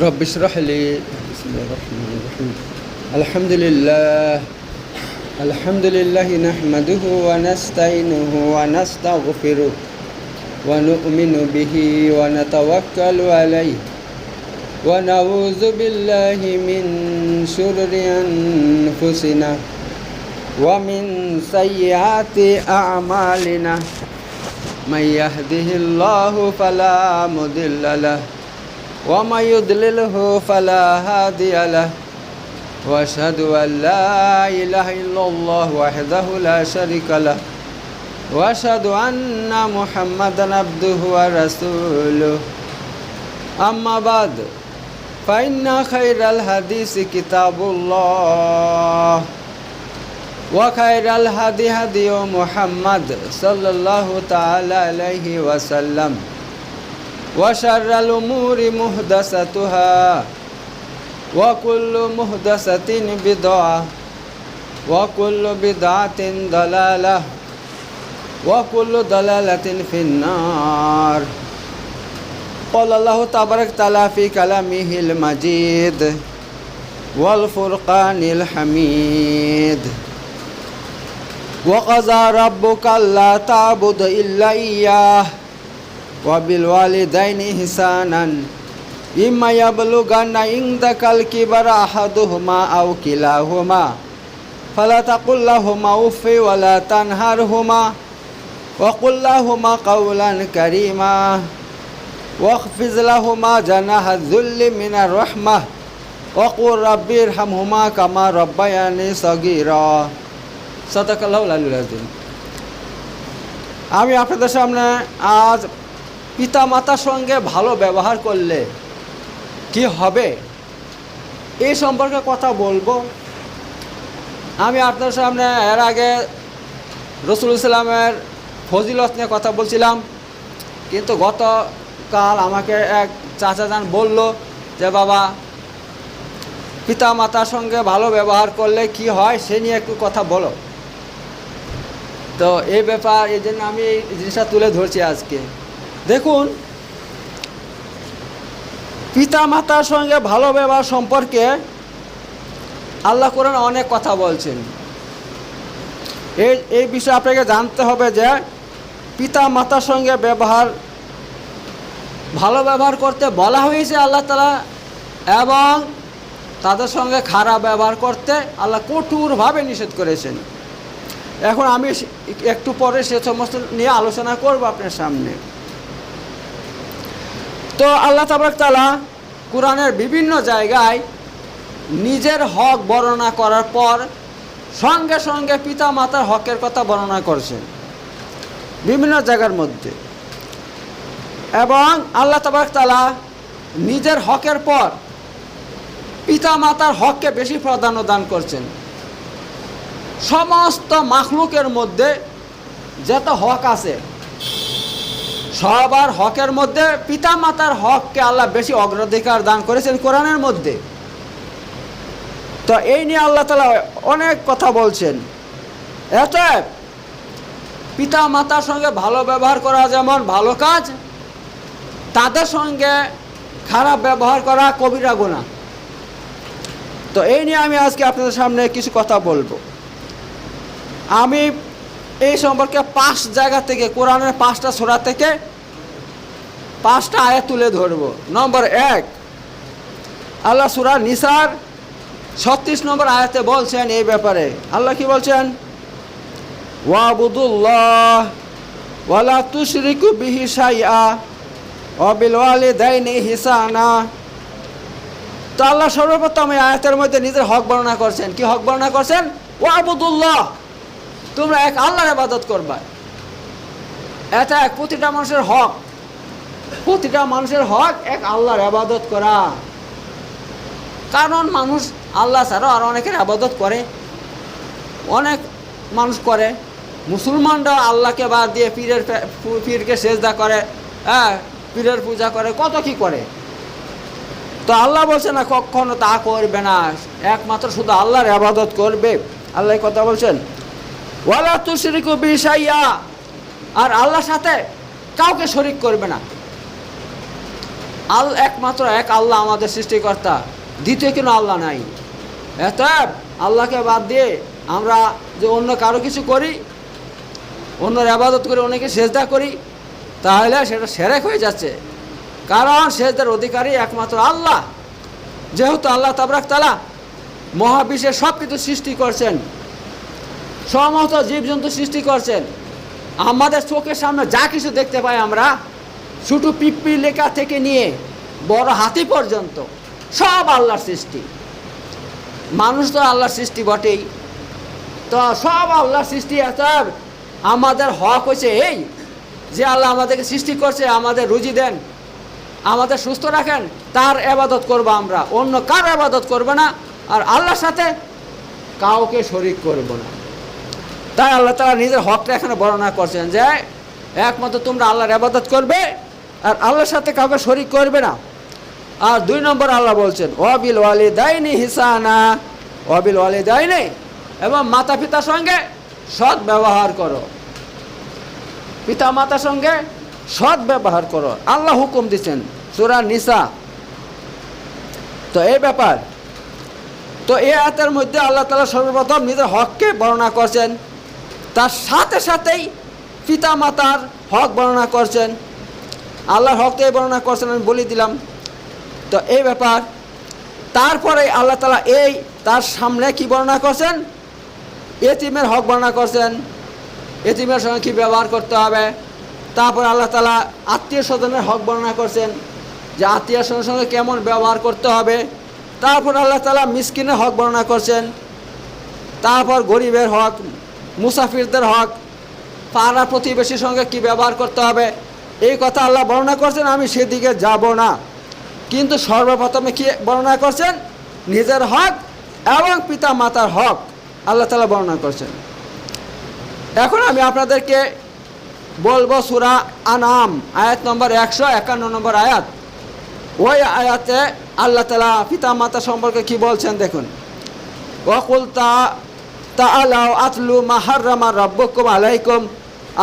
رب اشرح لي بسم الله الرحمن الرحيم الحمد لله الحمد لله نحمده ونستعينه ونستغفره ونؤمن به ونتوكل عليه ونعوذ بالله من شرور أنفسنا ومن سيئات أعمالنا من يهده الله فلا مضل له ومن يضلله فلا هادي له واشهد ان لا اله الا الله وحده لا شريك له واشهد ان محمدا عبده ورسوله اما بعد فان خير الحديث كتاب الله وخير الهدي هدي محمد صلى الله تعالى عليه وسلم وشر الأمور محدثتها وكل محدثة بدعة وكل بدعة ضلالة وكل ضلالة في النار قال الله تبارك تعالى في كلامه المجيد والفرقان الحميد وقضى ربك ألا تعبد إلا إياه وبالوالدين إحسانا إما يبلغن عندك الكبر أحدهما أو كلاهما فلا تقل لهما أف ولا تنهرهما وقل لهما قولا كريما واخفض لهما جناح الذل من الرحمة وقل ربي ارحمهما كما ربياني صغيرا صدق الله العلي العظيم আমি আপনাদের সামনে আজ পিতা মাতার সঙ্গে ভালো ব্যবহার করলে কি হবে? এই সম্পর্কে কথা বলব। আমি আপনার সামনে এর আগে রসুল ইসলামের ফজিলত নিয়ে কথা বলছিলাম, কিন্তু গতকাল আমাকে এক চাচা যান বলল যে, বাবা পিতা মাতার সঙ্গে ভালো ব্যবহার করলে কি হয় সে নিয়ে একটু কথা বলো। তো এই ব্যাপার, এই জন্য আমি এই জিনিসটা তুলে ধরছি আজকে। দেখুন পিতা মাতার সঙ্গে ভালো ব্যবহার সম্পর্কে আল্লাহ কোরআন অনেক কথা বলছেন। এই এই বিষয়ে আপনাকে জানতে হবে যে পিতা মাতার সঙ্গে ব্যবহার, ভালো ব্যবহার করতে বলা হয়েছে আল্লাহ তালা এবং তাদের সঙ্গে খারাপ ব্যবহার করতে আল্লাহ কঠোরভাবে নিষেধ করেছেন। এখন আমি একটু পরে সে সমস্ত নিয়ে আলোচনা করব আপনার সামনে। তো আল্লাহ তাবাক তালা কোরআনের বিভিন্ন জায়গায় নিজের হক বর্ণনা করার পর সঙ্গে সঙ্গে পিতা মাতার হকের কথা বর্ণনা করছেন বিভিন্ন জায়গার মধ্যে। এবং আল্লাহ তালা নিজের হকের পর পিতা মাতার হককে বেশি প্রাধান্য দান করছেন। সমস্ত মাখলুকের মধ্যে যত হক আছে সবার হকের মধ্যে পিতা মাতার হককে আল্লাহ বেশি অগ্রাধিকার দান করেছেন কোরআনের মধ্যে। তো এই নিয়ে আল্লাহ তালা অনেক কথা বলছেন। এত পিতা মাতার সঙ্গে ভালো ব্যবহার করা যেমন ভালো কাজ, তাদের সঙ্গে খারাপ ব্যবহার করা কবিরা গোনা তো এই নিয়ে আমি আজকে আপনাদের সামনে কিছু কথা বলব। আমি এই সম্পর্কে পাঁচ জায়গা থেকে, কোরআনের পাঁচটা ছোড়া থেকে পাঁচটা আয়াত তুলে ধরব। নম্বর এক, আল্লাহ সুরা নিসার ছত্রিশ নম্বর আয়াতে বলছেন এই ব্যাপারে। আল্লাহ কি বলছেন? ওয়াবুদুল্লাহ ওয়ালা তুশরিকু বিহি সাইয়া অবিল ওয়ালিদাইনি হিসানা। তো আল্লাহ সর্বপ্রথম এই আয়াতের মধ্যে নিজের হক বর্ণনা করছেন। কি হক বর্ণনা করছেন? ওয়াবুদুল্লাহ, তোমরা এক আল্লাহর আবাদত করবা। এটা এক প্রতিটা মানুষের হক। প্রতিটা মানুষের হক এক আল্লাহর আবাদত করা। কারণ মানুষ আল্লাহ ছাড়াও আর অনেকের আবাদত করে। অনেক মানুষ করে। মুসলমানরা আল্লাহকে বাদ দিয়ে পীরের পীরকে সেজদা করে হ্যাঁ পীরের পূজা করে, কত কি করে? তো আল্লাহ বলছে না, কখনো তা করবে না। একমাত্র শুধু আল্লাহর আবাদত করবে। আল্লাহ কথা বলছেন, ওয়ালা তুশরিকু বিশাইয়া আর আল্লাহর সাথে কাউকে শরিক করবে না। আল একমাত্র এক আল্লাহ আমাদের সৃষ্টিকর্তা। দ্বিতীয় কোনো আল্লাহ নাই। এত আল্লাহকে বাদ দিয়ে আমরা যে অন্য কারও কিছু করি, অন্যর আবাদত করে অনেকে সেজদা করি, তাহলে সেটা সেরেক হয়ে যাচ্ছে। কারণ সেজদার অধিকারী একমাত্র আল্লাহ। যেহেতু আল্লাহ তাবরাক তালা মহাবিশ্বের সব কিছু সৃষ্টি করছেন, সমস্ত জীবজন্তু সৃষ্টি করছেন, আমাদের চোখের সামনে যা কিছু দেখতে পাই আমরা ছোটো পিপ্পি লেখা থেকে নিয়ে বড় হাতি পর্যন্ত সব আল্লাহর সৃষ্টি। মানুষ তো আল্লাহর সৃষ্টি বটেই। তো সব আল্লাহর সৃষ্টি এত আমাদের হক হয়েছে এই যে আল্লাহ আমাদেরকে সৃষ্টি করছে, আমাদের রুজি দেন, আমাদের সুস্থ রাখেন, তার আবাদত করব আমরা। অন্য কার আবাদত করব না আর আল্লাহর সাথে কাউকে শরিক করব না। তাই আল্লাহ তালা নিজের হকটা এখানে বর্ণনা করছেন যে, একমাত্র তোমরা আল্লাহর আবাদত করবে আর আল্লাহর সাথে কাউকে শরিক করবে না। আর দুই নম্বর আল্লাহ বলছেন অবিল ওয়ালি দায়নি হিসানা। অবিল ওয়ালি দায়নি এবং মাতা পিতার সঙ্গে সৎ ব্যবহার করো। পিতা মাতার সঙ্গে সৎ ব্যবহার করো। আল্লাহ হুকুম দিচ্ছেন, সুরা নিসা। তো এই ব্যাপার। তো এই আয়াতের মধ্যে আল্লাহ তালা সর্বপ্রথম নিজের হককে বর্ণনা করছেন। তার সাথে সাথেই পিতা মাতার হক বর্ণনা করছেন। আল্লাহর হক বর্ণনা করছেন, আমি বলে দিলাম। তো এই ব্যাপার। তারপরে আল্লাহ তালা এই তার সামনে কি বর্ণনা করছেন? এতিমের হক বর্ণনা করছেন। এতিমের সঙ্গে কী ব্যবহার করতে হবে? তারপর আল্লাহ তালা আত্মীয় স্বজনের হক বর্ণনা করছেন যে আত্মীয় স্বজনের সঙ্গে কেমন ব্যবহার করতে হবে? তারপর আল্লাহ তালা মিসকিনের হক বর্ণনা করছেন। তারপর গরিবের হক, মুসাফিরদের হক, পাড়া প্রতিবেশীর সঙ্গে কি ব্যবহার করতে হবে? এই কথা আল্লাহ বর্ণনা করছেন, আমি সেদিকে যাব না। কিন্তু সর্বপ্রথমে কি বর্ণনা করছেন? নিজের হক এবং পিতা মাতার হক আল্লাহ তালা বর্ণনা করছেন। এখন আমি আপনাদেরকে বলব সুরা আনাম, আয়াত নম্বর একশো একান্ন নম্বর আয়াত। ওই আয়াতে আল্লাহ তালা পিতা মাতা সম্পর্কে কি বলছেন দেখুন। ওকুল তা তা আল্লাহ আতলু মাহার্রামা রব্বকুম আলাইকুম।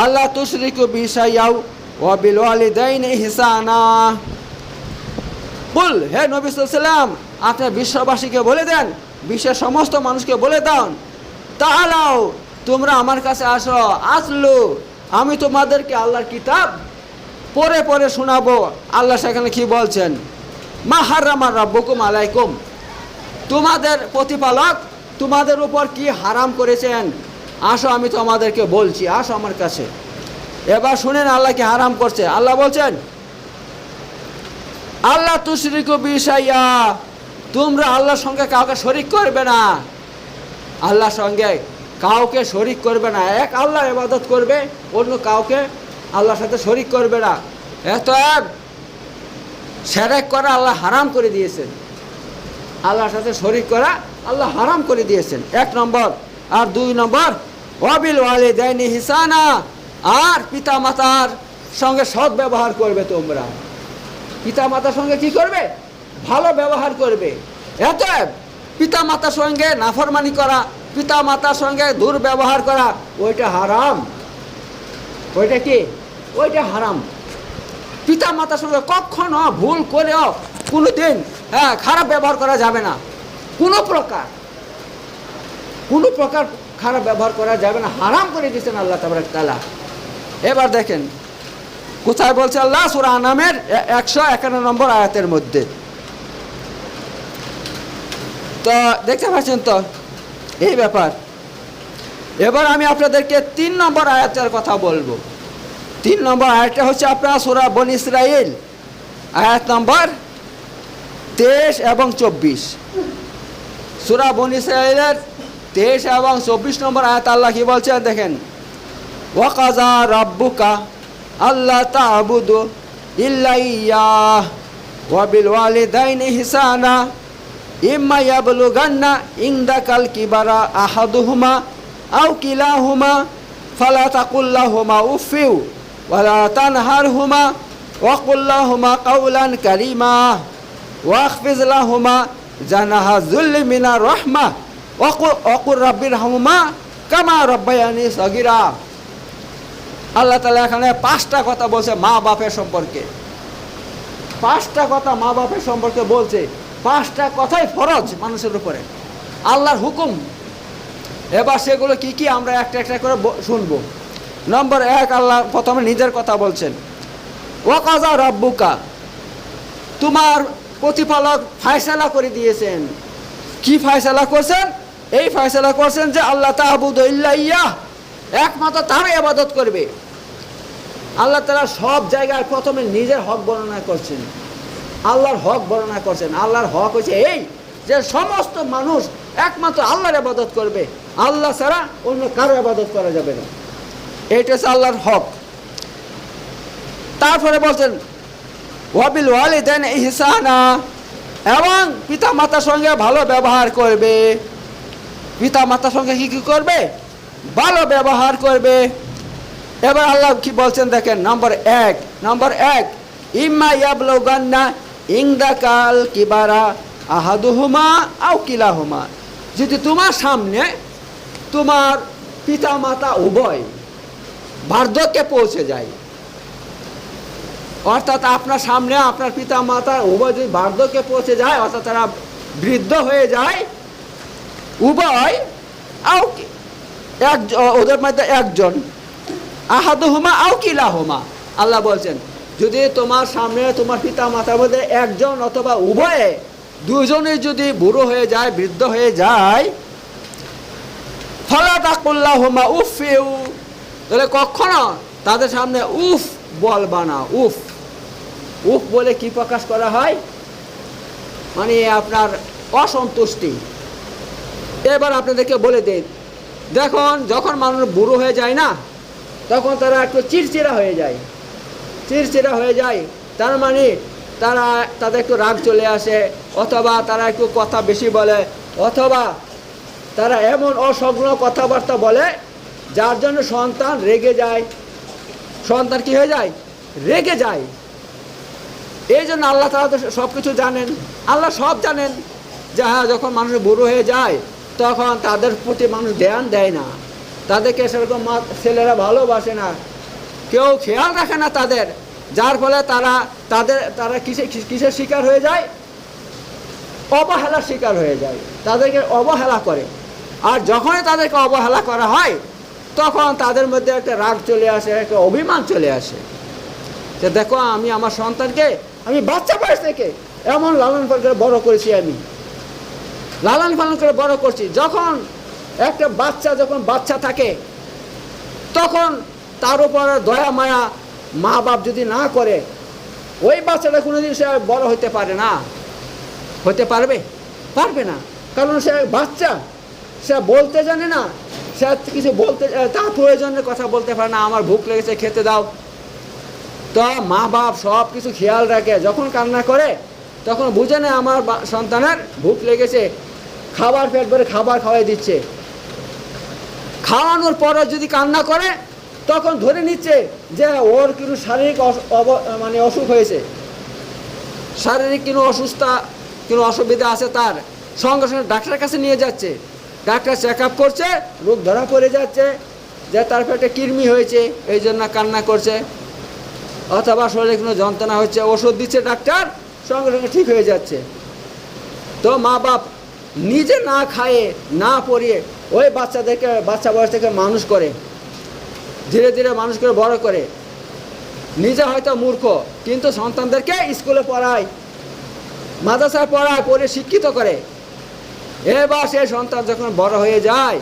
আল্লাহ তুশরিকু বিশাইয়াও ও বিল ওয়ালিদাইন হিসানা। বল, হে নবী সাল্লাম আপনি বিশ্ববাসীকে বলে দেন, বিশ্বের সমস্ত মানুষকে বলে দাও তাহলেও তোমরা আমার কাছে আসো, আসলো, আমি তোমাদেরকে আল্লাহর কিতাব পরে পরে শোনাবো। আল্লাহ সেখানে কি বলছেন? মা হারামার রাব্বকুম আলাইকুম। তোমাদের প্রতিপালক তোমাদের উপর কি হারাম করেছেন? আসো, আমি তোমাদেরকে বলছি, আসো আমার কাছে। এবার শুনেন আল্লাহ কি হারাম করছে। আল্লাহ বলছেন আল্লাহ তুশরিকু বিশাইয়া তোমরা আল্লাহর সঙ্গে কাউকে শরিক করবে না। আল্লাহর সঙ্গে কাউকে শরিক করবে না। এক আল্লাহ ইবাদত করবে, অন্য কাউকে আল্লাহর সাথে শরিক করবে না। এত এক সেরেক করা আল্লাহ হারাম করে দিয়েছেন। আল্লাহর সাথে শরিক করা আল্লাহ হারাম করে দিয়েছেন। এক নম্বর। আর দুই নম্বর অবিল ওয়ালে দেয়নি হিসানা আর পিতা মাতার সঙ্গে সৎ ব্যবহার করবে তোমরা। পিতা মাতার সঙ্গে কি করবে? ভালো ব্যবহার করবে। এত পিতা মাতার সঙ্গে নাফরমানি করা পিতা মাতার সঙ্গে দুর্ব্যবহার করা, ওইটা হারাম। ওইটা কি? ওইটা হারাম। পিতা মাতার সঙ্গে কখনো ভুল করেও কোনো দিন হ্যাঁ খারাপ ব্যবহার করা যাবে না। কোনো প্রকার কোনো প্রকার খারাপ ব্যবহার করা যাবে না। হারাম করে দিয়েছেন আল্লাহ তাবারক তালা এবার দেখেন, কোথায় বলছে আল্লাহ? সুরা নামের একশো একান্ন নম্বর আয়াতের মধ্যে। তো দেখতে পাচ্ছেন তো, এই ব্যাপার। এবার আমি আপনাদেরকে তিন নম্বর আয়াতের কথা বলব। তিন নম্বর আয়াতটা হচ্ছে আপনার সুরা বন ইসরাইল আয়াত নম্বর তেইশ এবং চব্বিশ। সুরা বন ইসরাইলের তেইশ এবং চব্বিশ নম্বর আয়াত আল্লাহ কি বলছেন? দেখেন ওয়াকাজা রাব্বুকা আল্লাহ তাবুদু ইল্লা ইয়্যাহ ওয়া বিল ওয়ালিদাইনি হিসানা ইম্মা ইয়াবলুগান্না ইনদাকাল কিবারা আহাদুহুমা আও কিলাহুমা ফালা তাকুল্লাহুমা উফিউ ওয়ালা তানহারহুমা ওয়াকুল্লাহুমা কাউলান কারীমা ওয়াখফিজ লাহুমা জানাহা যুল্লি মিনার রাহমা ওয়াকুর রাব্বির হামুমা কামা রব্বায়ানি সগিরা। আল্লাহ তালা এখানে পাঁচটা কথা বলছে মা বাপের সম্পর্কে। পাঁচটা কথা মা বাপের সম্পর্কে বলছে। পাঁচটা কথাই ফরজ মানুষের উপরে। আল্লাহর হুকুম। এবার সেগুলো কি কি আমরা একটা একটা করে শুনব। নম্বর এক, আল্লাহ প্রথমে নিজের কথা বলছেন। ওয়াকাজা রব্বুকা। তোমার প্রতিপালক ফায়সালা করে দিয়েছেন। কি ফায়সালা করছেন? এই ফায়সালা করছেন যে আল্লাহ তাহবুদ ইয়া একমাত্র তারই আবাদত করবে। আল্লাহ তারা সব জায়গায় প্রথমে নিজের হক বর্ণনা করছেন। আল্লাহর হক বর্ণনা করছেন। আল্লাহর হক হচ্ছে এই যে সমস্ত মানুষ একমাত্র আল্লাহর আবাদত করবে। আল্লাহ ছাড়া অন্য কারও আবাদত করা যাবে না। এইটা হচ্ছে আল্লাহর হক। তারপরে বলছেন, ওয়াবিল ওয়ালিদান ইহসানা এবং পিতা মাতার সঙ্গে ভালো ব্যবহার করবে। পিতা মাতার সঙ্গে কি কি করবে? ভালো ব্যবহার করবে। এবার আল্লাহ কি বলছেন দেখেন নম্বর এক নম্বর এক, ইম্মা ইয়াবলুগান্না ইংদাকাল কিবারা আহাদুহুমা আও কিলাহুমা। যদি তোমার সামনে তোমার পিতা মাতা উভয় বার্ধক্যে পৌঁছে যায়, অর্থাৎ আপনার সামনে আপনার পিতা মাতা উভয় যদি বার্ধক্যে পৌঁছে যায়, অর্থাৎ তারা বৃদ্ধ হয়ে যায়, উভয় আও এক ওদের মধ্যে একজন আহাদুহুমা আও আল্লাহ বলছেন, যদি তোমার সামনে তোমার পিতা মাতার মধ্যে একজন অথবা উভয়ে দুজনে যদি বুড়ো হয়ে যায়, বৃদ্ধ হয়ে যায়, ফলা তাকুল্লাহুমা উফিউ। তাহলে কখনো তাদের সামনে উফ বলবা না, উফ। উফ বলে কি প্রকাশ করা হয়? মানে আপনার অসন্তুষ্টি। এবার আপনাদেরকে বলে দিন দেখুন, যখন মানুষ বুড়ো হয়ে যায় না তখন তারা একটু চিড়চিড়া হয়ে যায়। চিড়চিড়া হয়ে যায়, তার মানে তারা, তাদের একটু রাগ চলে আসে, অথবা তারা একটু কথা বেশি বলে, অথবা তারা এমন অসংলগ্ন কথাবার্তা বলে, যার জন্য সন্তান রেগে যায়। সন্তান কি হয়ে যায়? রেগে যায়। এই জন্য আল্লাহ তালা তো সব কিছু জানেন। আল্লাহ সব জানেন। যে যখন মানুষ বুড়ো হয়ে যায়, তখন তাদের প্রতি মানুষ ধ্যান দেয় না। তাদেরকে সেরকম মা- ছেলেরা ভালোবাসে না। কেউ খেয়াল রাখে না তাদের। যার ফলে তারা, তাদের, তারা কিসে, কিসের শিকার হয়ে যায়? অবহেলার শিকার হয়ে যায়। তাদেরকে অবহেলা করে। আর যখনই তাদেরকে অবহেলা করা হয়, তখন তাদের মধ্যে একটা রাগ চলে আসে, একটা অভিমান চলে আসে। যে দেখো, আমি আমার সন্তানকে, আমি বাচ্চা বয়স থেকে এমন লালন পালন করে বড় করেছি আমি। লালন পালন করে বড় করছি। যখন একটা বাচ্চা যখন বাচ্চা থাকে, তখন তার উপর দয়া, মায়া মা বাপ যদি না করে, ওই বাচ্চাটা কোনোদিন সে বড় হতে পারে না। হতে পারবে? পারবে না। কারণ সে বাচ্চা, সে বলতে জানে না, সে কিছু বলতে, তার প্রয়োজনের কথা বলতে পারে না, আমার ভুক লেগেছে, খেতে দাও। তো মা বাপ সব কিছু খেয়াল রাখে। যখন কান্না করে, তখন বুঝে না আমার সন্তানের ভুক লেগেছে, খাবার পেট ভরে খাবার খাওয়াই দিচ্ছে। খাওয়ানোর পরে যদি কান্না করে, তখন ধরে নিচ্ছে যে ওর কিন্তু শারীরিক মানে অসুখ হয়েছে। শারীরিক কোনো অসুস্থতা কোনো অসুবিধা আছে তার। সঙ্গে সঙ্গে ডাক্তারের কাছে নিয়ে যাচ্ছে। ডাক্তার চেক আপ করছে, রোগ ধরা পড়ে যাচ্ছে, যে তার পেটে কৃমি হয়েছে, এই জন্য কান্না করছে। অথবা শরীরে কোনো যন্ত্রণা হচ্ছে, ওষুধ দিচ্ছে ডাক্তার, সঙ্গে সঙ্গে ঠিক হয়ে যাচ্ছে। তো মা বাপ নিজে না খায়ে, না পরিয়ে ওই বাচ্চাদেরকে, বাচ্চা বয়স থেকে মানুষ করে, ধীরে ধীরে মানুষ করে বড় করে। নিজে হয়তো মূর্খ, কিন্তু সন্তানদেরকে স্কুলে পড়ায়, মাদ্রাসায় পড়ায়, পড়ে শিক্ষিত করে। এবার সে সন্তান যখন বড় হয়ে যায়,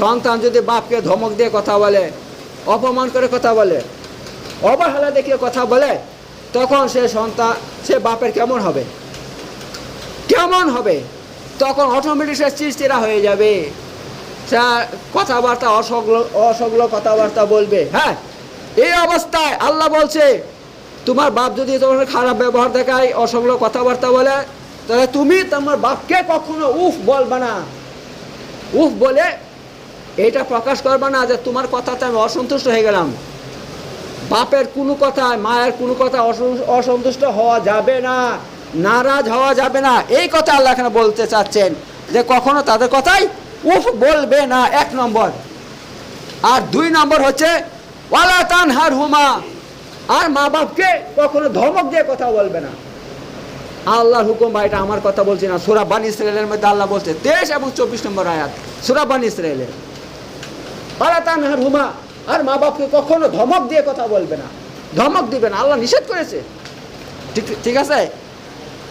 সন্তান যদি বাপকে ধমক দিয়ে কথা বলে, অপমান করে কথা বলে, অবহেলা দেখিয়ে কথা বলে, তখন সে সন্তান, সে বাপের কেমন হবে? কেমন হবে? তখন অটোমেটিক সে চিড়চিড়া হয়ে যাবে। সে কথাবার্তা অসগল অসগল কথাবার্তা বলবে। হ্যাঁ এই অবস্থায় আল্লাহ বলছে, তোমার বাপ যদি তোমার খারাপ ব্যবহার দেখায় অসংল কথাবার্তা বলে, তাহলে তুমি তোমার বাপকে কখনো উফ বলবে না। উফ বলে এটা প্রকাশ করবে না যে তোমার কথাতে আমি অসন্তুষ্ট হয়ে গেলাম। বাপের কোনো কথায়, মায়ের কোনো কথা অসন্তুষ্ট হওয়া যাবে না। নারাজ হওয়া যাবে না। এই কথা আল্লাহ এখানে বলতে চাচ্ছেন যে কখনো তাদের কথাই, উফ, বলবে না। এক নম্বর। আর দুই নম্বর হচ্ছে, ওয়ালা তানহার হুমা আর মা বাপকে কখনো ধমক দিয়ে কথা বলবে না। আল্লাহর হুকুম বা এটা আমার কথা বলছি না। সুরা বান ইসরায়েলের মধ্যে আল্লাহ বলছে, তেইশ এবং চব্বিশ নম্বর আয়াত, সুরা বান ইসরায়েলের পালা তানহার হুমা আর মা বাপকে কখনো ধমক দিয়ে কথা বলবে না। ধমক দিবে না। আল্লাহ নিষেধ করেছে। ঠিক ঠিক আছে?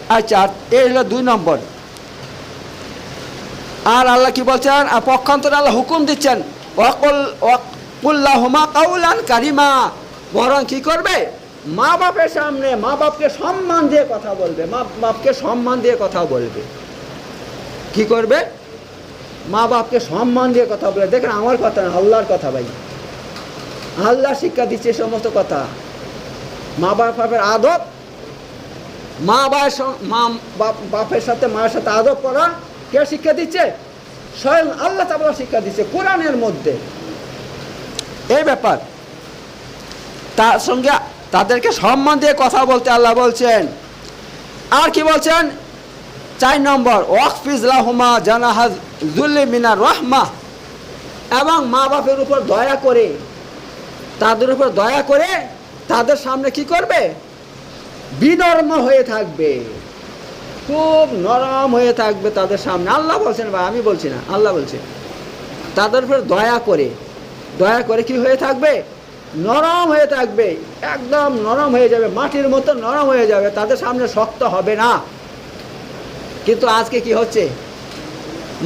আচ্ছা এই হলো দুই নম্বর। আর আল্লাহ কি বলছেন? আর পক্ষান্তরে আল্লাহ হুকুম দিচ্ছেন, ওয়াকুল, ওয়াকুল্লাহুমা কাউলান কারিমা। বরং কি করবে? মা বাপের সামনে, মা বাপকে সম্মান দিয়ে কথা বলবে, মা বাপকে সম্মান দিয়ে কথা বলবে। কি করবে? মা বাপকে সম্মান দিয়ে কথা বলে দেখেন আমার কথা না, আল্লাহর কথা ভাই। আল্লাহ শিক্ষা দিচ্ছে সমস্ত কথা। মা বাপের আদব মা বাবার মা, বাপ- বাপের সাথে, মায়ের সাথে আদব করা, কে শিক্ষা দিচ্ছে? স্বয়ং আল্লাহ তাবলা শিক্ষা দিচ্ছে কোরআনের মধ্যে। এই ব্যাপার। তার সঙ্গে তাদেরকে সম্মান দিয়ে কথা বলতে আল্লাহ বলছেন। আর কি বলছেন? চার নম্বর ওয়াকফিজলাহুমা জানাহাজ জুল্লি মিনার রহমা। এবং মা বাপের উপর দয়া করে, তাদের উপর দয়া করে তাদের সামনে কি করবে? বিনর্ম হয়ে থাকবে। খুব নরম হয়ে থাকবে তাদের সামনে। আল্লাহ বলছেন ভাই, আমি বলছি না, আল্লাহ বলছেন তাদের উপর দয়া করে দয়া করে কি হয়ে থাকবে? নরম হয়ে থাকবে, একদম নরম হয়ে যাবে, মাটির মতো নরম হয়ে যাবে, তাদের সামনে শক্ত হবে না। কিন্তু আজকে কি হচ্ছে?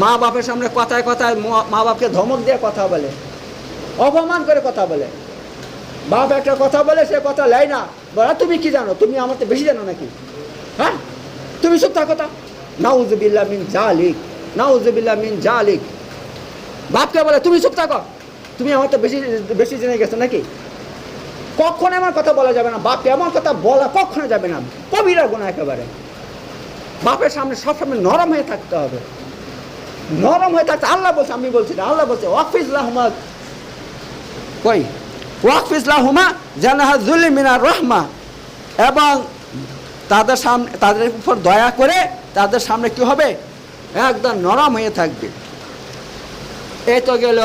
মা বাপের সামনে কথায় কথায় মা বাপকে ধমক দিয়ে কথা বলে, অপমান করে কথা বলে। বাপ একটা কথা বলে, সে কথা লেয় না। বলা, তুমি কি জানো? তুমি আমার তো বেশি জানো নাকি? হ্যাঁ? তুমি চুপ থাকো তা। নাউজুবিল্লাহ মিন জালিক, নাউজুবিল্লাহ মিন জালিক। বাপকে বলে, তুমি চুপ থাকো। তুমি আমার তো বেশি বেশি জেনে গেছো নাকি? কখনো এমন কথা বলা যাবে না। বাপকে এমন কথা বলা কখনো যাবে না। কবিরা গোনা একেবারে। বাপের সামনে সবসময় নরম হয়ে থাকতে হবে। নরম হয়ে থাকতে আল্লাহ বলছে, আমি বলছি না, আল্লাহ বলছে ওয়াকফিজ লাহমাদ। কই? ওয়াকফিজ লাহুমা জানাহা জুলি মিনার রহমা। এবং তাদের সামনে তাদের উপর দয়া করে তাদের সামনে কি হবে? একদম নরম হয়ে থাকবে। এই তো গেল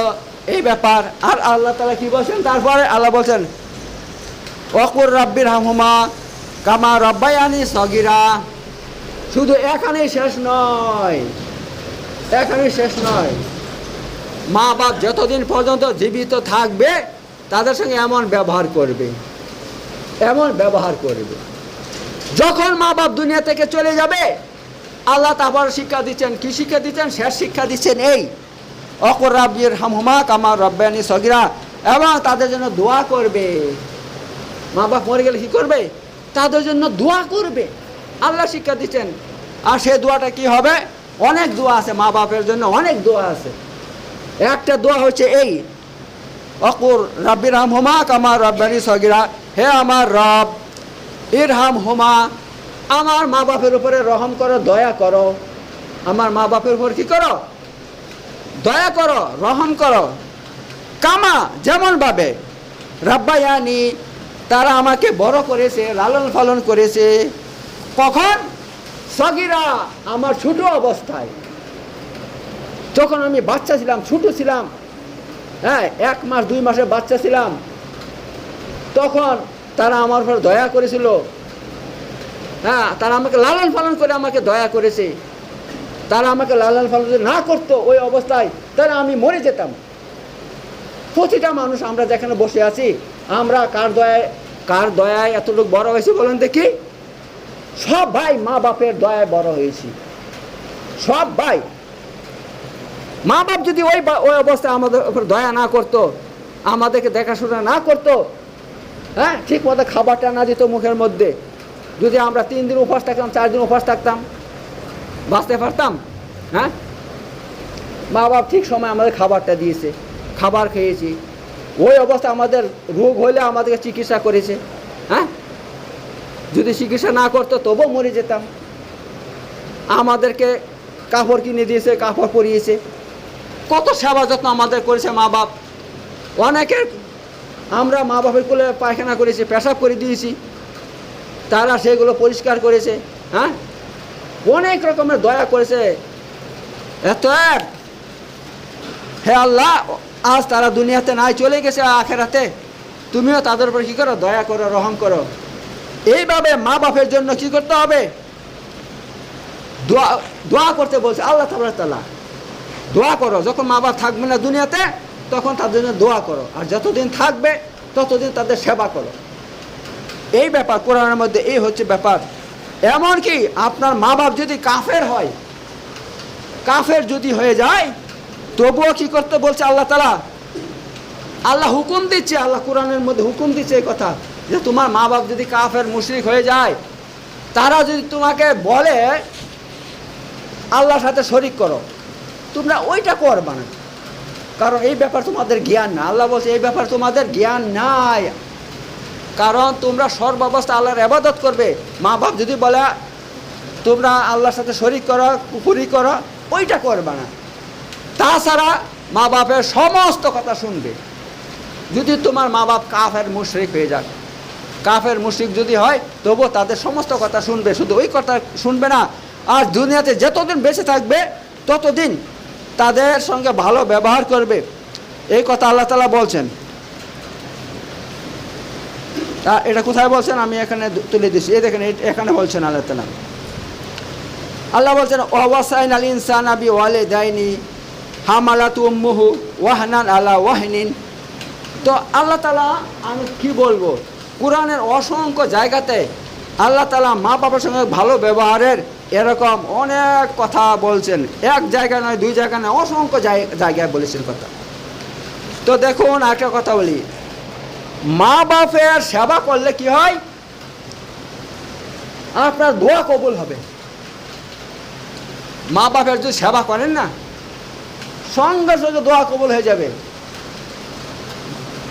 এই ব্যাপার। আর আল্লাহ তালা কি বলছেন? তারপরে আল্লাহ বলছেন অকুর রব্বির হামহুমা কামা রব্বায়ানি সগিরা। শুধু এখানেই শেষ নয়, এখানেই শেষ নয়। মা বাপ যতদিন পর্যন্ত জীবিত থাকবে তাদের সঙ্গে এমন ব্যবহার করবে, এমন ব্যবহার করবে। যখন মা বাপ দুনিয়া থেকে চলে যাবে, আল্লাহ তারপর শিক্ষা দিচ্ছেন, কি শিক্ষা দিচ্ছেন? শেষ শিক্ষা দিচ্ছেন এই, অকর রাব্বির হামহুমা কামার রব্বানি সগিরা। এবং তাদের জন্য দোয়া করবে। মা বাপ মরে গেলে কি করবে? তাদের জন্য দোয়া করবে। আল্লাহ শিক্ষা দিচ্ছেন। আর সে দোয়াটা কি হবে? অনেক দোয়া আছে মা বাপের জন্য, অনেক দোয়া আছে। একটা দোয়া হচ্ছে এই অকুর রাব্বির হাম হোমা কামার রব্বানি সগিরা। হে আমার রব ইর হাম হোমা, আমার মা বাপের উপরে রহম করো, দয়া করো। আমার মা বাপের উপর কি করো? দয়া করো, রহম করো। কামা যেমন ভাবে। রাব্বায়ানি, তারা আমাকে বড় করেছে, লালন পালন করেছে। কখন? সগিরা আমার ছোট অবস্থায়। যখন আমি বাচ্চা ছিলাম, ছোট ছিলাম হ্যাঁ এক মাস, দুই মাসের বাচ্চা ছিলাম। তখন তারা আমার উপর দয়া করেছিল। হ্যাঁ তারা আমাকে লালন পালন করে আমাকে দয়া করেছে। তারা আমাকে লালন পালন না করতো ওই অবস্থায় তাহলে আমি মরে যেতাম। প্রতিটা মানুষ আমরা যেখানে বসে আছি, আমরা কার দয়ায় কার দয়ায় এতটুকু বড় হয়েছি বলেন দেখি? সব ভাই মা বাপের দয়ায় বড় হয়েছি। সব ভাই মা বাপ যদি ওই ওই অবস্থায় আমাদের উপর দয়া না করতো, আমাদেরকে দেখাশোনা না করতো হ্যাঁ ঠিক মতো খাবারটা না দিত মুখের মধ্যে, যদি আমরা তিন দিন উপবাস থাকতাম, চার দিন উপবাস থাকতাম, বাঁচতে পারতাম হ্যাঁ? মা বাপ ঠিক সময় আমাদের খাবারটা দিয়েছে, খাবার খেয়েছি। ওই অবস্থা আমাদের রোগ হলে আমাদেরকে চিকিৎসা করেছে হ্যাঁ? যদি চিকিৎসা না করতো, তবুও মরে যেতাম। আমাদেরকে কাপড় কিনে দিয়েছে, কাপড় পরিয়েছে। কত সেবা যত্ন আমাদের করেছে মা বাপ। অনেকের আমরা মা বাপের কোলে পায়খানা করেছি, পেশাব করে দিয়েছি। তারা সেগুলো পরিষ্কার করেছে হ্যাঁ? অনেক রকমের দয়া করেছে। এত হে আল্লাহ, আজ তারা দুনিয়াতে নাই, চলে গেছে আখেরাতে। তুমিও তাদের উপর কী করো? দয়া করো, রহম করো। এইভাবে মা বাপের জন্য কি করতে হবে? দোয়া দোয়া করতে বলছে, আল্লাহ তালা দোয়া করো, যখন মা বাপ থাকবে না দুনিয়াতে, তখন তাদের জন্য দোয়া করো। আর যতদিন থাকবে, ততদিন তাদের সেবা করো। এই ব্যাপার কোরআনের মধ্যে এই হচ্ছে ব্যাপার। এমনকি আপনার মা বাপ যদি কাফের হয়, কাফের যদি হয়ে যায়, তবুও কি করতে বলছে আল্লাহ তালা আল্লাহ হুকুম দিচ্ছে, আল্লাহ কোরআনের মধ্যে হুকুম দিচ্ছে এই কথা, যে তোমার মা বাপ যদি কাফের, মুশরিক হয়ে যায়, তারা যদি তোমাকে বলে, আল্লাহর সাথে শরিক করো। তোমরা ওইটা করবা না কারণ এই ব্যাপার তোমাদের জ্ঞান না আল্লাহ বলছে, এই ব্যাপার তোমাদের জ্ঞান নাই। কারণ তোমরা সর্বাবস্থা আল্লাহর আবাদত করবে। মা বাপ যদি বলে, তোমরা আল্লাহর সাথে শরিক করো কুকুরি করো, ওইটা করবে না তাছাড়া মা বাপের সমস্ত কথা শুনবে। যদি তোমার মা বাপ কাফের মুশরিক হয়ে যাক কাফের মুশরিক যদি হয়, তবুও তাদের সমস্ত কথা শুনবে। শুধু ওই কথা শুনবে না। আর দুনিয়াতে যতদিন বেঁচে থাকবে, ততদিন তাদের সঙ্গে ভালো ব্যবহার করবে। এই কথা আল্লাহ তালা বলছেন। তা এটা কোথায় বলছেন? আমি এখানে তুলে দিচ্ছি। এই দেখেন এখানে বলছেন আল্লাহ তালা। আল্লাহ বলছেন ওয়াসাইন আল ইনসান আবি ওয়ালে দাইনি হামালাতু উম্মুহু ওয়াহনান আলা ওয়াহনিন। তো আল্লাহ তালা, আমি কি বলব? কোরআনের অসংখ্য জায়গাতে আল্লাহ তালা মা বাবার সঙ্গে ভালো ব্যবহারের এরকম অনেক কথা বলছেন। এক জায়গা নয়, দুই জায়গা নয়, অসংখ্য জায়গায় বলেছেন কথা। তো দেখুন একটা কথা বলি। মা বাপের সেবা করলে কি হয়? আপনার দোয়া কবুল হবে। মা বাপের যদি সেবা করেন না, সঙ্গে সঙ্গে দোয়া কবুল হয়ে যাবে।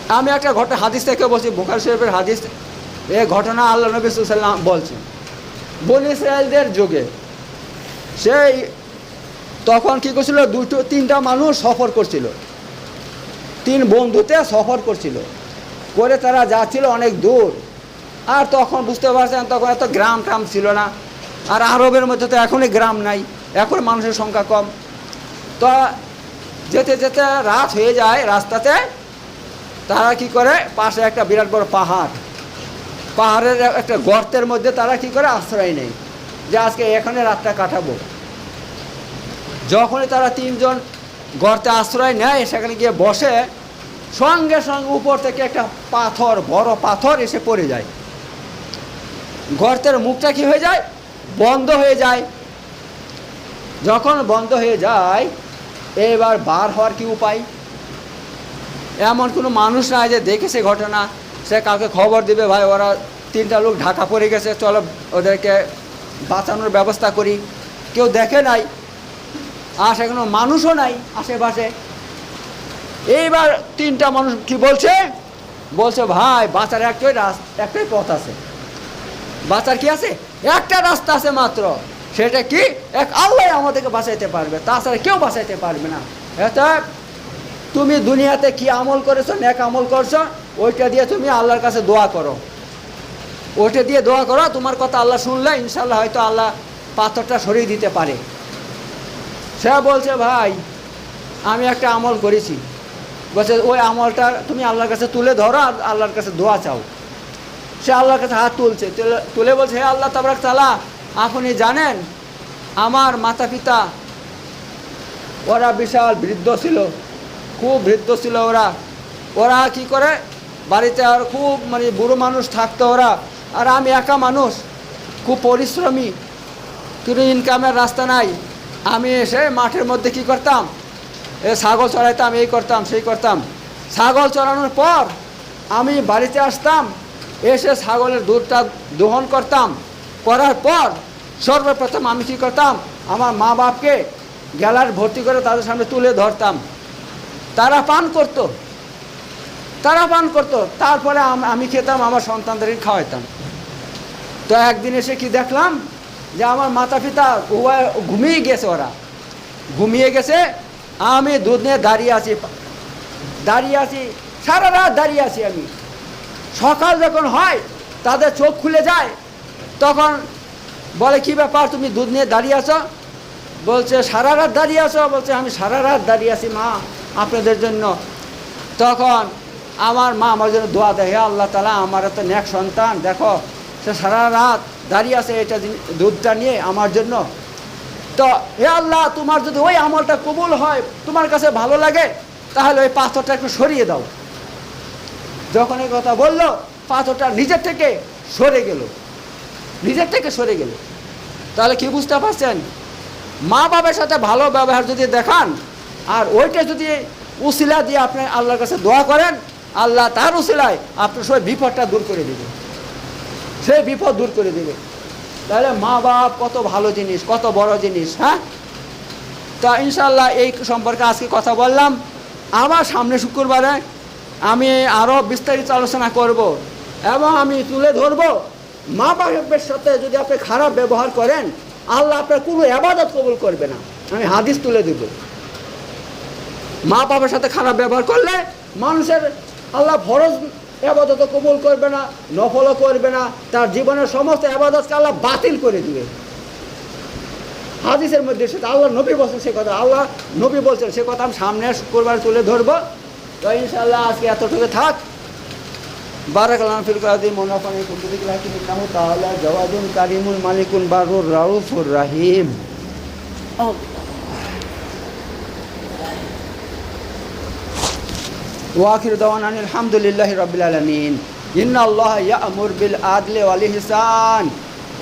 আমি একটা ঘটনা, হাদিস থেকে বলছি, বোখার শরীফের হাদিস, এ ঘটনা আল্লাহ নবী সাল্লাম বলছেন। বন ইসরায়েলদের যুগে। সেই তখন কী করছিল? দুটো, তিনটা মানুষ সফর করছিল। তিন বন্ধুতে সফর করছিল। করে তারা যাচ্ছিল অনেক দূর। আর তখন বুঝতে পারছেন, তখন এত গ্রাম ট্রাম ছিল না। আর আরবের মধ্যে তো এখনই গ্রাম নাই। এখন মানুষের সংখ্যা কম। তো যেতে যেতে রাত হয়ে যায় রাস্তাতে। তারা কি করে? পাশে একটা বিরাট বড় পাহাড়। পাহাড়ের একটা গর্তের মধ্যে তারা কি করে আশ্রয় নেই যে আজকে এখানে রাতটা কাটাবো। যখনই তারা তিনজন গর্তে আশ্রয় নেয়, সেখানে গিয়ে বসে, সঙ্গে সঙ্গে উপর থেকে একটা পাথর, বড় পাথর এসে পড়ে যায়। গর্তের মুখটা কি হয়ে যায়? বন্ধ হয়ে যায়। যখন বন্ধ হয়ে যায়, এবার বার হওয়ার কি উপায়? এমন কোনো মানুষ নাই যে দেখেছে ঘটনা। সে কাউকে খবর দিবে, ভাই, ওরা তিনটা লোক ঢাকা পড়ে গেছে, চলো ওদেরকে বাঁচানোর ব্যবস্থা করি। কেউ দেখে নাই, আর সেখানে মানুষও নাই আশেপাশে। এইবার তিনটা মানুষ কি বলছে? বলছে, ভাই, বাঁচার একটাই রাস্তা একটাই পথ আছে। বাঁচার কি আছে? একটা রাস্তা আছে মাত্র। সেটা কি? এক আল্লাহ আমাদেরকে বাঁচাইতে পারবে, তাছাড়া কেউ বাঁচাইতে পারবে না। এটা তুমি দুনিয়াতে কি আমল করেছ, নেক আমল করছ ওইটা দিয়ে তুমি আল্লাহর কাছে দোয়া করো। ওইটা দিয়ে দোয়া করো, তোমার কথা আল্লাহ শুনলে ইনশাল্লাহ হয়তো আল্লাহ পাথরটা সরিয়ে দিতে পারে। সে বলছে, ভাই, আমি একটা আমল করেছি। বলছে, ওই আমলটা তুমি আল্লাহর কাছে তুলে ধরো আর আল্লাহর কাছে দোয়া চাও। সে আল্লাহর কাছে হাত তুলছে, তুলে- বলছে, হে আল্লাহ তাবরাক তালা আপনি জানেন, আমার মাতা পিতা ওরা বিশাল বৃদ্ধ ছিল, খুব বৃদ্ধ ছিল ওরা। ওরা কি করে? বাড়িতে আর খুব মানে বুড়ো মানুষ থাকতো ওরা। আর আমি একা মানুষ, খুব পরিশ্রমী। কিন্তু ইনকামের রাস্তা নাই। আমি এসে মাঠের মধ্যে কি করতাম? এ ছাগল চড়াইতাম, এই করতাম, সেই করতাম। ছাগল চড়ানোর পর আমি বাড়িতে আসতাম, এসে ছাগলের দুধটা দোহন করতাম। করার পর সর্বপ্রথম আমি কী করতাম? আমার মা বাপকে গেলার ভর্তি করে তাদের সামনে তুলে ধরতাম। তারা পান করত। তারা পান করত। তারপরে আমি খেতাম, আমার সন্তানদেরকে খাওয়াইতাম। তো একদিন এসে কি দেখলাম যে আমার মাতা পিতা ঘুমিয়ে গেছে ওরা। ঘুমিয়ে গেছে, আমি দুধ নিয়ে দাঁড়িয়ে আছি দাঁড়িয়ে আছি, সারা রাত দাঁড়িয়ে আছি আমি। সকাল যখন হয়, তাদের চোখ খুলে যায়, তখন বলে, কি ব্যাপার, তুমি দুধ নিয়ে দাঁড়িয়ে আছো? বলছে, সারা রাত দাঁড়িয়ে আছো। বলছে, আমি সারা রাত দাঁড়িয়ে আছি মা, আপনাদের জন্য। তখন আমার মা আমার জন্য দোয়া দেয়, হে আল্লাহ তালা আমার এত ন্যাক সন্তান, দেখো, সে সারা রাত দাঁড়িয়ে আছে এটা দুধটা নিয়ে আমার জন্য। তো, হে আল্লাহ, তোমার যদি ওই আমলটা কবুল হয়, তোমার কাছে ভালো লাগে, তাহলে ওই পাথরটা একটু সরিয়ে দাও। যখন এই কথা বলল, পাথরটা নিজের থেকে সরে গেল। নিজের থেকে সরে গেল। তাহলে কি বুঝতে পারছেন? মা বাবার সাথে ভালো ব্যবহার যদি দেখান, আর ওইটা যদি উসিলা দিয়ে আপনি আল্লাহর কাছে দোয়া করেন আল্লাহ তার উসিলায় আপনার সবাই বিপদটা দূর করে দেবে। সেই বিপদ দূর করে দেবে। তাহলে মা বাপ কত ভালো জিনিস, কত বড় জিনিস হ্যাঁ? তা ইনশাল্লাহ এই সম্পর্কে আজকে কথা বললাম। আবার সামনে শুক্রবারে আমি আরও বিস্তারিত আলোচনা করব এবং আমি তুলে ধরব মা বাপের সাথে যদি আপনি খারাপ ব্যবহার করেন, আল্লাহ আপনার কোনো আবাদত কবুল করবে না। আমি হাদিস তুলে দেব মা বাবার সাথে খারাপ ব্যবহার করলে মানুষের আল্লাহ ফরজ আবাদত কবুল করবে না, নফলও করবে না, তার জীবনের সমস্ত আবাদতকে আল্লাহ বাতিল করে দিবে। হাদিসের মধ্যে সে আল্লাহ নবী বলছেন সে কথা, আল্লাহ নবী বলছেন, সে কথা আমি সামনে শুক্রবার তুলে ধরবো। তো ইনশাল্লাহ আজকে এতটুকু থাক। বারাক আলমফিল কাদিম মোনাফানি কুতুবিক লাকিম তাহলে জওয়াদুন কারিমুল মালিকুল বারুর রাউফুর রাহিম। ওকে ওয়াকির দওয়ান আলহামদুলিল্লাহ রবিল আলমিন। ইন্না আল্লাহ ইয়ামুর বিল আদলে ওয়ালি হিসান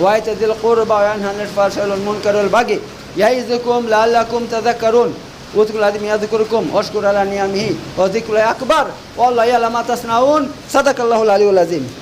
ওয়াইতাদিল কুরবা ওয়ানহানিল ফাসালুল মুনকারুল বাগি। ইয়াইযুকুম লাআল্লাকুম তাযাক্কারুন। উযকুরুল আযীম ইয়াযকুরকুম ওয়াশকুর আলা নিয়ামিহি ওয়া যিকরুল আকবার। ওয়াল্লাহু ইয়ালামা তাসনাউন। সাদাকাল্লাহুল আলিউল আযীম।